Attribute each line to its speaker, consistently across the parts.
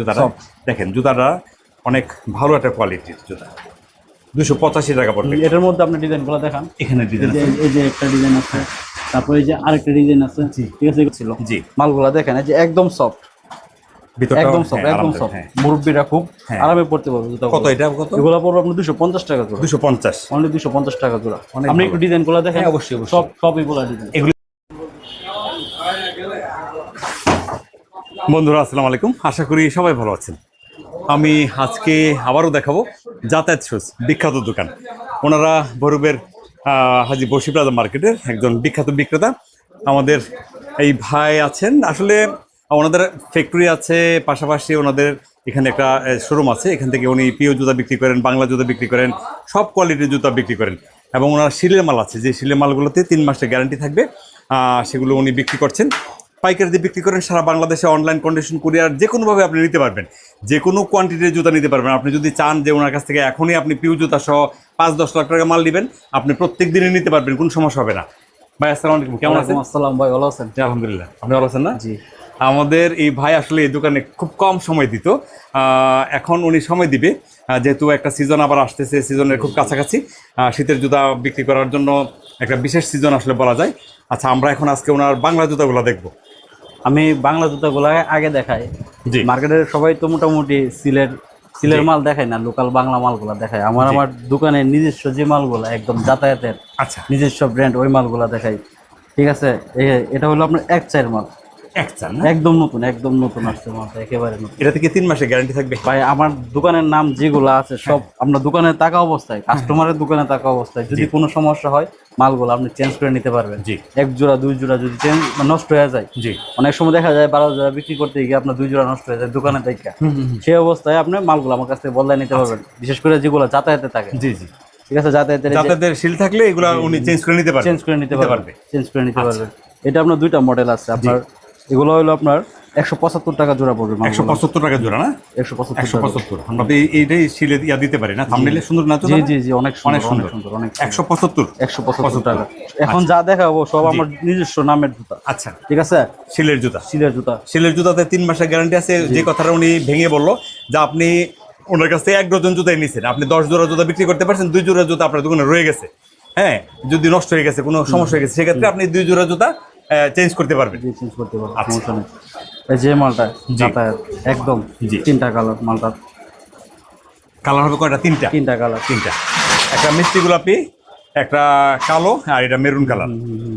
Speaker 1: জুতাটা দেখেন জুতাটা অনেক ভালো একটা কোয়ালিটির জুতা। দুশো পঁচাশি টাকা পড়বে
Speaker 2: এটার মধ্যে আপনি ডিজাইনগুলো দেখান।
Speaker 1: এখানে ডিজাইন
Speaker 2: এই যে একটা ডিজাইন আছে তারপরে এই যে আরেকটা ডিজাইন আছে ঠিক আছে ছিল।
Speaker 1: জি।
Speaker 2: মালগুলা দেখেন এই যে একদম সফট একদম সফট
Speaker 1: হ্যাঁ,
Speaker 2: একদম সফট
Speaker 1: হ্যাঁ।
Speaker 2: মুরব্বীরা খুব
Speaker 1: হ্যাঁ।
Speaker 2: আরামে পড়তে পারবে জুতাগুলো।
Speaker 1: কত এটা কত?
Speaker 2: এগুলো পড়বে আপনার দুশো পঞ্চাশ টাকা জোড়া
Speaker 1: দুশো পঞ্চাশ।
Speaker 2: অনলি দুশো পঞ্চাশ টাকা জোড়া।
Speaker 1: অনেক
Speaker 2: আপনি একটু ডিজাইনগুলো দেখেন।
Speaker 1: অবশ্যই, অবশ্যই।
Speaker 2: সব সব এগুলা ডিজাইন
Speaker 1: বন্ধুরা, আসসালামু আলাইকুম। আশা করি সবাই ভালো আছেন। আমি আজকে আবারও দেখাবো যাতায়াত শুজ, বিখ্যাত দোকান। ওনারা বরুবের হাজি বসি প্লাজা মার্কেটের একজন বিখ্যাত বিক্রেতা। আমাদের এই ভাই আছেন। আসলে ওনাদের ফ্যাক্টরি আছে, পাশাপাশি ওনাদের এখানে একটা শোরুম আছে। এখান থেকে উনি পিও জুতা বিক্রি করেন, বাংলা জুতা বিক্রি করেন, সব কোয়ালিটির জুতা বিক্রি করেন। এবং ওনার শিলের মাল আছে। যে শিলের মালগুলোতে তিন মাসের গ্যারান্টি থাকবে সেগুলো উনি বিক্রি করছেন। পাইকারি দিয়ে বিক্রি করেন সারা বাংলাদেশে অনলাইন কন্ডিশন কুরিয়ার যে কোনোভাবে আপনি নিতে পারবেন। যে কোনো কোয়ান্টিটির জুতা নিতে পারবেন। আপনি যদি চান যে ওনার কাছ থেকে এখনই আপনি পিউ জুতা সহ পাঁচ দশ লাখ টাকা মাল নেবেন আপনি প্রত্যেক দিনই নিতে পারবেন কোনো সমস্যা হবে না। ভাই আসসালামু আলাইকুম কেমন আছেন?
Speaker 2: আসসালাম ভাই ভালো আছেন?
Speaker 1: জি, আলহামদুলিল্লাহ। আপনি ভালো আছেন না?
Speaker 2: জি।
Speaker 1: আমাদের এই ভাই আসলে এই দোকানে খুব কম সময় দিত। এখন উনি সময় দিবে। যেহেতু একটা সিজন আবার আসতেছে সিজনের খুব কাছাকাছি। শীতের জুতা বিক্রি করার জন্য একটা বিশেষ সিজন আসলে বলা যায়। আচ্ছা আমরা এখন আজকে ওনার বাংলা জুতাগুলো দেখব।
Speaker 2: আমি বাংলা জুতাগুলো আগে দেখাই।
Speaker 1: মার্কেটে
Speaker 2: মার্কেটের সবাই তো মোটামুটি সিলের সিলের মাল দেখায় না লোকাল বাংলা মালগুলা দেখায়। আমার আমার দোকানে নিজস্ব যে মালগুলা একদম যাতায়াতের
Speaker 1: আচ্ছা।
Speaker 2: নিজস্ব ব্র্যান্ড ওই মালগুলা দেখাই। ঠিক আছে? এটা হলো আপনার এক চায়ের মাল।
Speaker 1: এক
Speaker 2: একদম নতুন একদম নতুন আসছে মালটা একেবারে নতুন।
Speaker 1: এটা থেকে তিন মাসের গ্যারান্টি থাকবে?
Speaker 2: ভাই আমার দোকানের নাম যেগুলো আছে সব আপনার দোকানে থাকা অবস্থায় কাস্টমারের দোকানে থাকা অবস্থায় যদি কোনো সমস্যা হয় মালগুলো আপনি চেঞ্জ করে নিতে পারবেন।
Speaker 1: জি।
Speaker 2: এক জোড়া দুই জোড়া যদি চেঞ্জ নষ্ট হয়ে যায়।
Speaker 1: জি।
Speaker 2: অনেক সময় দেখা যায় বারো জোড়া বিক্রি করতে গিয়ে আপনার দুই জোড়া নষ্ট হয়ে যায় দোকানে থেকে সেই অবস্থায় আপনি মালগুলো আমার কাছ থেকে বদলাই নিতে পারবেন। বিশেষ করে যেগুলো যাতায়াতে থাকে।
Speaker 1: জি জি।
Speaker 2: ঠিক আছে যাতায়াতের
Speaker 1: যাতায়াতের শিল থাকলে এগুলো উনি চেঞ্জ করে নিতে পারবেন।
Speaker 2: চেঞ্জ করে নিতে
Speaker 1: পারবে।
Speaker 2: চেঞ্জ করে নিতে পারবেন। এটা আপনার দুইটা মডেল আছে আপনার এগুলো হলো আপনার একশো পঁচাত্তর টাকা জোড়া পড়বে
Speaker 1: একশো পঁচাত্তর টাকা জোড়া না?
Speaker 2: একশো পঁচাত্তর
Speaker 1: একশো পঁচাত্তর। আমরা এইটাই শিলে ইয়া দিতে পারি না। থামনেলে সুন্দর না
Speaker 2: জি জি জি অনেক
Speaker 1: অনেক
Speaker 2: সুন্দর। অনেক
Speaker 1: একশো পঁচাত্তর?
Speaker 2: একশো পঁচাত্তর টাকা। এখন যা দেখাবো সব আমার নিজস্ব নামের জুতা।
Speaker 1: আচ্ছা।
Speaker 2: ঠিক আছে?
Speaker 1: শিলের জুতা।
Speaker 2: সিলের জুতা।
Speaker 1: শিলের জুতাতে তিন মাসের গ্যারান্টি আছে। যে কথাটা উনি ভেঙে বলল যে আপনি ওনার কাছ থেকে এক ডজন জুতাই নিছেন। আপনি দশ জোড়া জুতা বিক্রি করতে পারছেন দুই জোড়া জুতা আপনার দোকানে রয়ে গেছে। হ্যাঁ যদি নষ্ট হয়ে গেছে কোনো সমস্যা হয়ে গেছে সেক্ষেত্রে আপনি দুই জোড়া জুতা চেঞ্জ করতে পারবেন।
Speaker 2: জি চেঞ্জ করতে পারব
Speaker 1: আচ্ছা।
Speaker 2: সমস্যা নেই। এই যে মালটা যাতায়াত একদম
Speaker 1: জি।
Speaker 2: তিনটা কালার মালটা
Speaker 1: কালার হবে কয়টা? তিনটা।
Speaker 2: তিনটা কালার।
Speaker 1: তিনটা। একটা মিষ্টি গোলাপি একটা কালো আর এটা মেরুন কালার।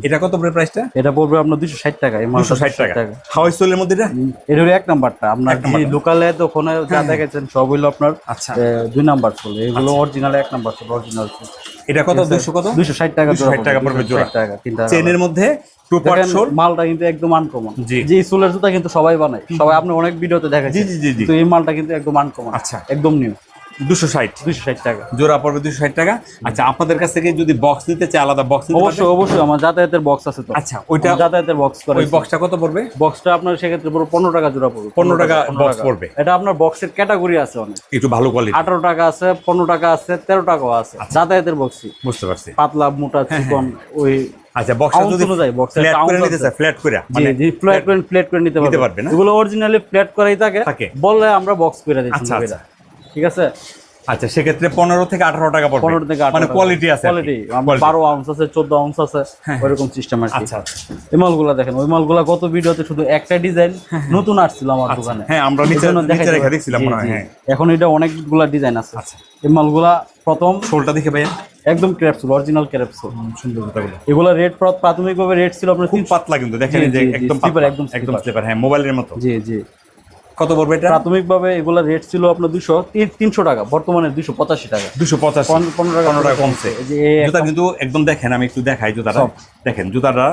Speaker 1: এটা কত পড়ে প্রাইসটা
Speaker 2: এটা পড়বে আপনার দুশো ষাট টাকা
Speaker 1: দুশো ষাট টাকা। হাওয়াই সোলের মধ্যে এটা?
Speaker 2: এটা হলো এক নাম্বারটা। আপনার যে লোকালে তো ওখানে যা দেখেছেন সব হইল আপনার
Speaker 1: আচ্ছা।
Speaker 2: দুই নাম্বার চলে। এগুলো অরিজিনাল এক নাম্বার চলে অরিজিনাল
Speaker 1: এটা কত? দুশো কত?
Speaker 2: দুশো ষাট টাকা
Speaker 1: 260 টাকা পড়বে জোড়া।
Speaker 2: টাকা তিনটা
Speaker 1: চেনের মধ্যে
Speaker 2: মালটা কিন্তু একদম আনকমন
Speaker 1: জি।
Speaker 2: যে সোলের জুতা কিন্তু সবাই বানায় সবাই আপনি অনেক ভিডিওতে দেখেছেন।
Speaker 1: জি জি জি জি।
Speaker 2: তো এই মালটা কিন্তু একদম আনকমন
Speaker 1: আচ্ছা।
Speaker 2: একদম নিউ
Speaker 1: দুশো ষাট
Speaker 2: দুইশো ষাট টাকা।
Speaker 1: জোড়া পড়বে দুশো ষাট টাকা। আচ্ছা আপনাদের কাছ থেকে যদি বক্স নিতে চাই আলাদা বক্স
Speaker 2: অবশ্যই অবশ্যই আমার যাতায়াতের বক্স আছে তো।
Speaker 1: আচ্ছা ওইটা
Speaker 2: যাতায়াতের বক্স করে
Speaker 1: ওই বক্সটা কত পড়বে?
Speaker 2: বক্সটা আপনার সেক্ষেত্রে পুরো পনেরো টাকা জোড়া পড়বে।
Speaker 1: 15 টাকা
Speaker 2: 15
Speaker 1: box
Speaker 2: টাকা।
Speaker 1: পড়বে।
Speaker 2: এটা আপনার বক্সের ক্যাটাগরি আছে অনেক।
Speaker 1: একটু ভালো কোয়ালিটি
Speaker 2: আঠারো টাকা আছে পনেরো টাকা আছে তেরো টাকাও আছে।
Speaker 1: আচ্ছা।
Speaker 2: যাতায়াতের বক্সই
Speaker 1: বুঝতে পারছি।
Speaker 2: পাতলা মোটা চিকন ওই
Speaker 1: আচ্ছা বক্সটা যদি ফ্ল্যাট করে নিতে
Speaker 2: আছে।
Speaker 1: ফ্ল্যাট করে মানে
Speaker 2: জি ফ্ল্যাট করে ফ্ল্যাট করে নিতে
Speaker 1: নিতে
Speaker 2: পারবে
Speaker 1: না?
Speaker 2: এগুলো অরিজিনালি ফ্ল্যাট করাই থাকে। বললে আমরা বক্স করে দিচ্ছি
Speaker 1: আচ্ছা।
Speaker 2: ঠিক আছে?
Speaker 1: আচ্ছা সেক্ষেত্রে পনেরো থেকে আঠারো টাকা পড়বে।
Speaker 2: পনেরো থেকে
Speaker 1: মানে কোয়ালিটি আছে
Speaker 2: কোয়ালিটি বারো আউন্স আছে চোদ্দ আউন্স আছে ওইরকম সিস্টেম কি।
Speaker 1: আচ্ছা আচ্ছা।
Speaker 2: এই মালগুলা দেখেন ওই মালগুলা গত ভিডিওতে শুধু একটা ডিজাইন নতুন আসছিল আমার দোকানে।
Speaker 1: হ্যাঁ আমরা নিচে নিচে রেখে মনে হয় হ্যাঁ।
Speaker 2: এখন এটা অনেকগুলা ডিজাইন আছে।
Speaker 1: আচ্ছা।
Speaker 2: এই মালগুলা প্রথম
Speaker 1: শোলটা দেখে ভাইয়া।
Speaker 2: একদম ক্র্যাপসুল অরিজিনাল ক্র্যাপসুল
Speaker 1: সুন্দর জুতাগুলো
Speaker 2: এগুলা রেট প্রাথমিকভাবে রেট ছিল আপনার
Speaker 1: খুব পাতলা কিন্তু দেখেন যে একদম
Speaker 2: একদম
Speaker 1: একদম হ্যাঁ মোবাইলের মতো।
Speaker 2: জি জি।
Speaker 1: কত পড়বে এটা?
Speaker 2: প্রাথমিকভাবে এগুলা রেট ছিল আপনার দুশো তিনশো টাকা বর্তমানে দুশো পঁচাশি টাকা।
Speaker 1: দুশো পঁচাশি
Speaker 2: পনেরো টাকা
Speaker 1: পনেরো টাকা কমছে। জুতা কিন্তু একদম দেখেন আমি একটু দেখাই জুতাটা। দেখেন জুতাটা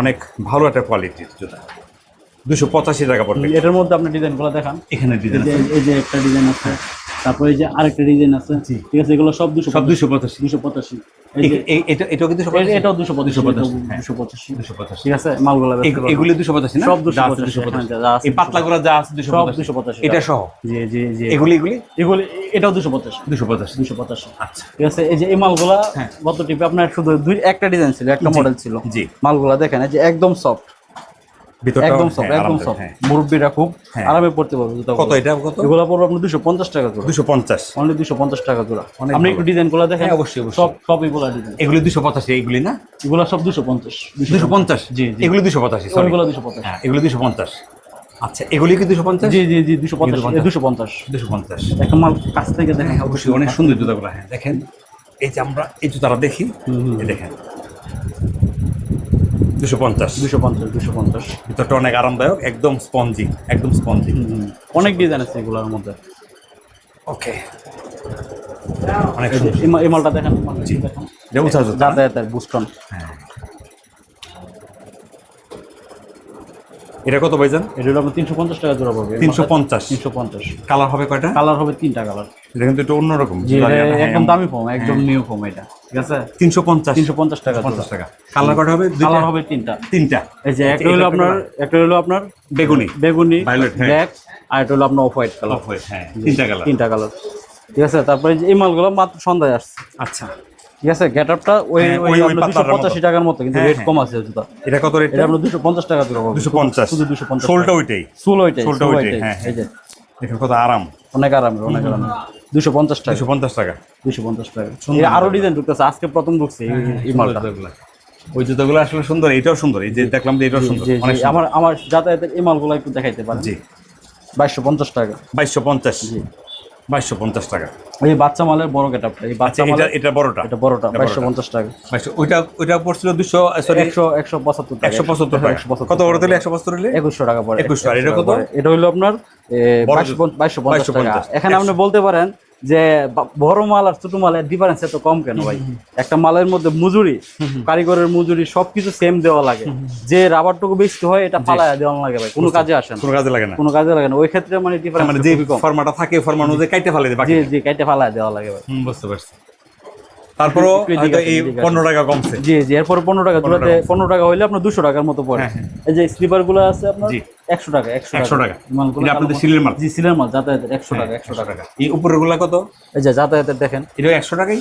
Speaker 1: অনেক ভালো একটা কোয়ালিটির জুতা। দুশো পঁচাশি টাকা পড়বে।
Speaker 2: এটার মধ্যে আপনি ডিজাইনগুলো দেখান।
Speaker 1: এখানে ডিজাইন
Speaker 2: এই যে একটা ডিজাইন আছে। তারপরে যে আরেকটা ডিজাইন আছে ঠিক আছে এগুলো সব দুশো
Speaker 1: সব দুশো পঁচাশি।
Speaker 2: দুশো পঁচাশি।
Speaker 1: এটা এটাও কিন্তু
Speaker 2: এটাও দুশো পঁচাশি
Speaker 1: পঁচাশি।
Speaker 2: দুশো পঁচাশি।
Speaker 1: দুশো পঁচাশি।
Speaker 2: ঠিক আছে মালগুলো বেচতে
Speaker 1: দুশো পঁচাশি
Speaker 2: সব দুশো
Speaker 1: যা আছে
Speaker 2: পঁচাশি,
Speaker 1: দুশো পঁচাশি।
Speaker 2: যা আছে
Speaker 1: এই পাতলাগুলো যা আছে দুশো
Speaker 2: সব দুশো পঁচাশি
Speaker 1: এটা সহ?
Speaker 2: জি জি জি।
Speaker 1: এগুলি এগুলি?
Speaker 2: এগুলি এটাও দুশো পঁচাশি।
Speaker 1: দুশো পঁচাশি।
Speaker 2: দুশো পঁচাশি।
Speaker 1: আচ্ছা।
Speaker 2: ঠিক আছে এই যে এই মালগুলা
Speaker 1: হ্যাঁ।
Speaker 2: গত টিপে? আপনার শুধু দুই একটা ডিজাইন ছিল একটা মডেল ছিল।
Speaker 1: জি।
Speaker 2: মালগুলা দেখেন যে একদম সফট
Speaker 1: ভিতরটা
Speaker 2: একদম সব
Speaker 1: হ্যাঁ,
Speaker 2: একদম
Speaker 1: হ্যাঁ।
Speaker 2: খুব
Speaker 1: হ্যাঁ।
Speaker 2: আরামে পড়তে পারবে জুতা
Speaker 1: কত এটা কত?
Speaker 2: এগুলো পড়বে আপনার দুশো পঞ্চাশ টাকা জোড়া অনলি টাকা জোড়া। আপনি একটু ডিজাইনগুলো দেখেন।
Speaker 1: অবশ্যই, অবশ্যই।
Speaker 2: সব সব এগুলা ডিজাইন
Speaker 1: এগুলি দুশো এগুলি না?
Speaker 2: এগুলো সব জি, জি।
Speaker 1: এগুলি হ্যাঁ এগুলি আচ্ছা এগুলি কি দুশো পঞ্চাশ?
Speaker 2: জি জি জি দুশো পঞ্চাশ। দুশো পঞ্চাশ।
Speaker 1: দুশো পঞ্চাশ।
Speaker 2: একটা মাল কাছ থেকে দেখেন।
Speaker 1: অবশ্যই অনেক সুন্দর জুতাগুলো হ্যাঁ দেখেন। এই যে আমরা এই জুতাটা দেখি দেখেন। দুশো পঞ্চাশ।
Speaker 2: দুশো পঞ্চাশ দুশো পঞ্চাশ।
Speaker 1: ভিতরটা অনেক আরামদায়ক একদম স্পঞ্জি একদম স্পঞ্জি।
Speaker 2: অনেক ডিজাইন আছে এগুলোর মধ্যে।
Speaker 1: ওকে। অনেক
Speaker 2: এই মালটা দেখেন। দেখেন? যাতায়াতের বুস্টন
Speaker 1: হ্যাঁ। এটা কত ভাইজান?
Speaker 2: এটা হলো আপনার তিনশো পঞ্চাশ টাকা জোড়া পড়বে।
Speaker 1: তিনশো পঞ্চাশ?
Speaker 2: তিনশো পঞ্চাশ।
Speaker 1: কালার হবে কয়টা?
Speaker 2: কালার হবে তিনটা কালার।
Speaker 1: এটা কিন্তু একটু অন্যরকম।
Speaker 2: একদম দামি ফোম একদম নিউ ফোম এটা। ঠিক আছে?
Speaker 1: তিনশো পঞ্চাশ।
Speaker 2: তিনশো পঞ্চাশ টাকা
Speaker 1: পঞ্চাশ টাকা। কালার কয়টা হবে?
Speaker 2: কালার হবে তিনটা।
Speaker 1: তিনটা।
Speaker 2: এই যে একটা হলো আপনার একটা হলো আপনার
Speaker 1: বেগুনি।
Speaker 2: বেগুনি
Speaker 1: হ্যাঁ।
Speaker 2: ব্ল্যাক আর একটা হলো আপনার off white colour.
Speaker 1: Off white হ্যাঁ তিনটা কালার।
Speaker 2: তিনটা কালার। ঠিক আছে? তারপরে এই মালগুলো মাত্র সন্ধ্যায় আসছে।
Speaker 1: আচ্ছা।
Speaker 2: ঠিক আছে গেট আপটা ওই
Speaker 1: হ্যাঁ,
Speaker 2: ওই
Speaker 1: ওই-
Speaker 2: দুশো পঁচাশি টাকার মতো কিন্তু
Speaker 1: হ্যাঁ,
Speaker 2: রেট
Speaker 1: হ্যাঁ।
Speaker 2: কম আছে জুতা
Speaker 1: এটা কত রেট
Speaker 2: এটা আপনার দুশো পঞ্চাশ টাকা
Speaker 1: দুশো পঞ্চাশ।
Speaker 2: শুধু 250
Speaker 1: শোলটা
Speaker 2: টাকা।
Speaker 1: ওইটাই।
Speaker 2: চুল ওইটাই
Speaker 1: সোলটা ওইটাই, হ্যাঁ,
Speaker 2: এই যে।
Speaker 1: দেখেন কত আরাম।
Speaker 2: অনেক অনেক দুশো পঞ্চাশ টাকা।
Speaker 1: দুশো পঞ্চাশ টাকা।
Speaker 2: দুশো পঞ্চাশ আরও ডিজাইন ঢুকতেছে আজকে প্রথম ঢুকছে এই- মালটা।
Speaker 1: ওই জুতাগুলো আসলে সুন্দর এটাও সুন্দর। এই যে দেখলাম যে এটাও সুন্দর।
Speaker 2: জি আমার আমার যাতায়াতের এই মালগুলো একটু দেখাইতে পারেন।
Speaker 1: জি।
Speaker 2: বাইশশো পঞ্চাশ টাকা।
Speaker 1: বাইশশো পঞ্চাশ। বাইশশো পঞ্চাশ টাকা।
Speaker 2: এই বাচ্চা মালের বড় গেট আপটা এই বাচ্চা
Speaker 1: এটা
Speaker 2: মালের
Speaker 1: এটা বড়টা।
Speaker 2: এটা বড়টা বাইশশো। পঞ্চাশ টাকা।
Speaker 1: বাইশশো ওইটা ওইটা পড়ছিল দুশো সরি
Speaker 2: একশো একশো পঁচাত্তর টাকা।
Speaker 1: একশো পঁচাত্তর টাকা।
Speaker 2: একশো পঁচাত্তর
Speaker 1: কত বড় দিলে একশো পঁচাত্তর
Speaker 2: একুশশো টাকা পড়ে।
Speaker 1: 2100 আর এটা কত?
Speaker 2: এটা হলো আপনার বাইশশো পঞ্চাশ টাকা।
Speaker 1: 2250
Speaker 2: এখানে আপনি বলতে পারেন যে বড় মাল আর ছোট মালের ডিফারেন্স এত কম কেন ভাই? একটা মালের মধ্যে মজুরি কারিগরের মজুরি সবকিছু সেম দেওয়া লাগে। যে রাবারটুকু বেশি হয় এটা ফালায় দেওয়া লাগে ভাই কোনো কাজে আসে না।
Speaker 1: কোনো কাজে লাগে না।
Speaker 2: কোনো কাজে লাগে না। ওই ক্ষেত্রে মানে ডিফারেন্স
Speaker 1: মানে যে ফর্মাটা থাকে ফর্মা অনুযায়ী কাইটে ফেলে দেয় বাকি
Speaker 2: জি জি কাইটে ফালায় দেওয়া লাগে ভাই।
Speaker 1: বুঝতে পারছি। তারপরও এই পনেরো টাকা কমছে।
Speaker 2: জি জি এরপর পনেরো টাকা পনেরো টাকা হইলে আপনার দুশো টাকার মতো পড়ে।
Speaker 1: হ্যাঁ, হ্যাঁ।
Speaker 2: এই যে স্লিপারগুলো আছে আপনার একশো টাকা একশো
Speaker 1: 100 টাকা। আপনাদের সিলের মাল?
Speaker 2: জি সিলের মাল যাতায়াতের একশো টাকা একশো টাকা।
Speaker 1: এই উপরেরগুলা কত?
Speaker 2: এই যে যাতায়াতের দেখেন।
Speaker 1: এটা একশো? টাকাই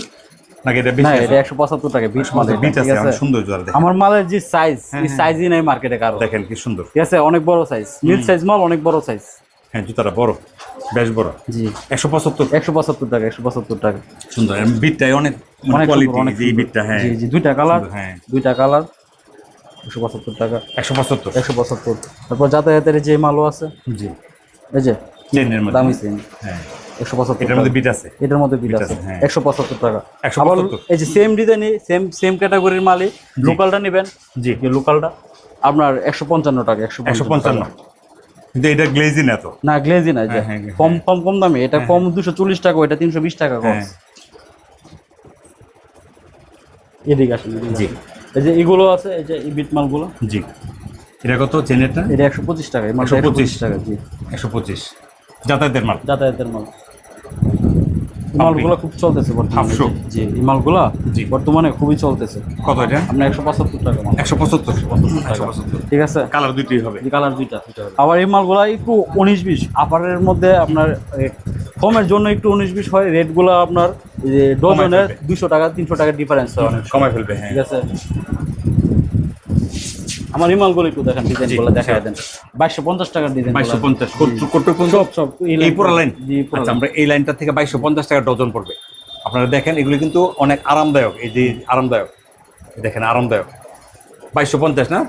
Speaker 2: আমার মালের যে সাইজ
Speaker 1: হ্যাঁ,
Speaker 2: এই সাইজই নাই মার্কেটে কারও।
Speaker 1: দেখেন কি সুন্দর।
Speaker 2: ঠিক আছে? অনেক বড় সাইজ মিড সাইজ মাল অনেক বড় সাইজ
Speaker 1: হ্যাঁ জুতাটা বড়। বেশ বড়।
Speaker 2: জি।
Speaker 1: একশো পঁচাত্তর?
Speaker 2: একশো পঁচাত্তর টাকা একশো পঁচাত্তর টাকা।
Speaker 1: সুন্দর বিটটাই অনেক
Speaker 2: অনেক
Speaker 1: কোয়ালিটি
Speaker 2: অনেক
Speaker 1: বিটটা হ্যাঁ।
Speaker 2: জি জি দুইটা কালার
Speaker 1: হ্যাঁ।
Speaker 2: দুইটা কালার একশো পঁচাত্তর টাকা।
Speaker 1: একশো পঁচাত্তর?
Speaker 2: একশো পঁচাত্তর। তারপর যাতায়াতের যে মালও আছে
Speaker 1: জি।
Speaker 2: এই যে
Speaker 1: চেনের মধ্যে।
Speaker 2: দামি চেন
Speaker 1: হ্যাঁ।
Speaker 2: একশো পঁচাত্তর
Speaker 1: এটার মধ্যে বিট আছে?
Speaker 2: এটার মধ্যে বিল আছে।
Speaker 1: হ্যাঁ।
Speaker 2: একশো পঁচাত্তর টাকা।
Speaker 1: 175
Speaker 2: আবার এই যে সেম ডিজাইনই সেম সেম ক্যাটাগরির মালই লোকালটা নেবেন
Speaker 1: জি।
Speaker 2: লোকালটা আপনার একশো পঞ্চান্ন টাকা একশো
Speaker 1: একশো পঞ্চান্ন। কিন্তু এটা গ্লেজি না তো।
Speaker 2: না গ্লেজি না যে
Speaker 1: হ্যাঁ, হ্যাঁ,
Speaker 2: কম কম কম দামে। এটা কম দুশো চল্লিশ টাকা এটা তিনশো বিশ টাকা কম।
Speaker 1: হ্যাঁ।
Speaker 2: এদিকে আসেন
Speaker 1: জি।
Speaker 2: এই যে এগুলো আছে এই যে বিট মালগুলো।
Speaker 1: জি। এটা কত চেনেরটা?
Speaker 2: এটা একশো পঁচিশ টাকা এই মালটা
Speaker 1: 125
Speaker 2: একশো পঁচিশ। টাকা জি।
Speaker 1: একশো পঁচিশ। যাতায়াতের মাল।
Speaker 2: যাতায়াতের মাল। মালগুলো খুব চলতেছে বর্তমানে। জি এই মালগুলা বর্তমানে খুবই চলতেছে।
Speaker 1: কত এটা?
Speaker 2: আপনার একশো পঁচাত্তর টাকা
Speaker 1: একশো পঁচাত্তর?
Speaker 2: ঠিক আছে?
Speaker 1: কালার দুইটাই হবে।
Speaker 2: কালার দুইটা আবার এই মালগুলা একটু উনিশ বিশ আপারের মধ্যে আপনার কমের জন্য একটু উনিশ বিশ হয় রেটগুলো আপনার যে ডজনের। দুশো টাকা তিনশো টাকা ডিফারেন্স হয় অনেক
Speaker 1: কমাই ফেলবে হ্যাঁ।
Speaker 2: ঠিক আছে? আমার এই মালগুলো একটু দেখেন ডিজাইনগুলো
Speaker 1: জি,
Speaker 2: দেখা দেন। বাইশশো পঞ্চাশ টাকার ডিজাইন
Speaker 1: বাইশশো পঞ্চাশ
Speaker 2: সব সব
Speaker 1: এই পুরো লাইন
Speaker 2: জি পুরো
Speaker 1: আচ্ছা আমরা এই লাইনটা থেকে বাইশশো পঞ্চাশ টাকা ডজন পড়বে। আপনারা দেখেন এগুলো কিন্তু অনেক আরামদায়ক এই যে আরামদায়ক। দেখেন আরামদায়ক। বাইশশো পঞ্চাশ না।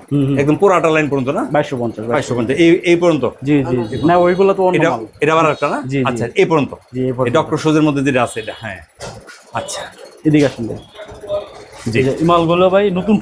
Speaker 1: একদম পুরাটা লাইন পর্যন্ত না?
Speaker 2: বাইশশো পঞ্চাশ
Speaker 1: বাইশশো পঞ্চাশ। এই এই পর্যন্ত?
Speaker 2: জি জি না ওইগুলো তো
Speaker 1: এটা এটা আবার একটা না। আচ্ছা এই পর্যন্ত?
Speaker 2: জি এই
Speaker 1: এই
Speaker 2: পর্যন্ত।
Speaker 1: ডক্টর সোজের মধ্যে যেটা আছে এটা হ্যাঁ। আচ্ছা।
Speaker 2: এদিকে আসেন।
Speaker 1: জি।
Speaker 2: মালগুলো ভাই নতুন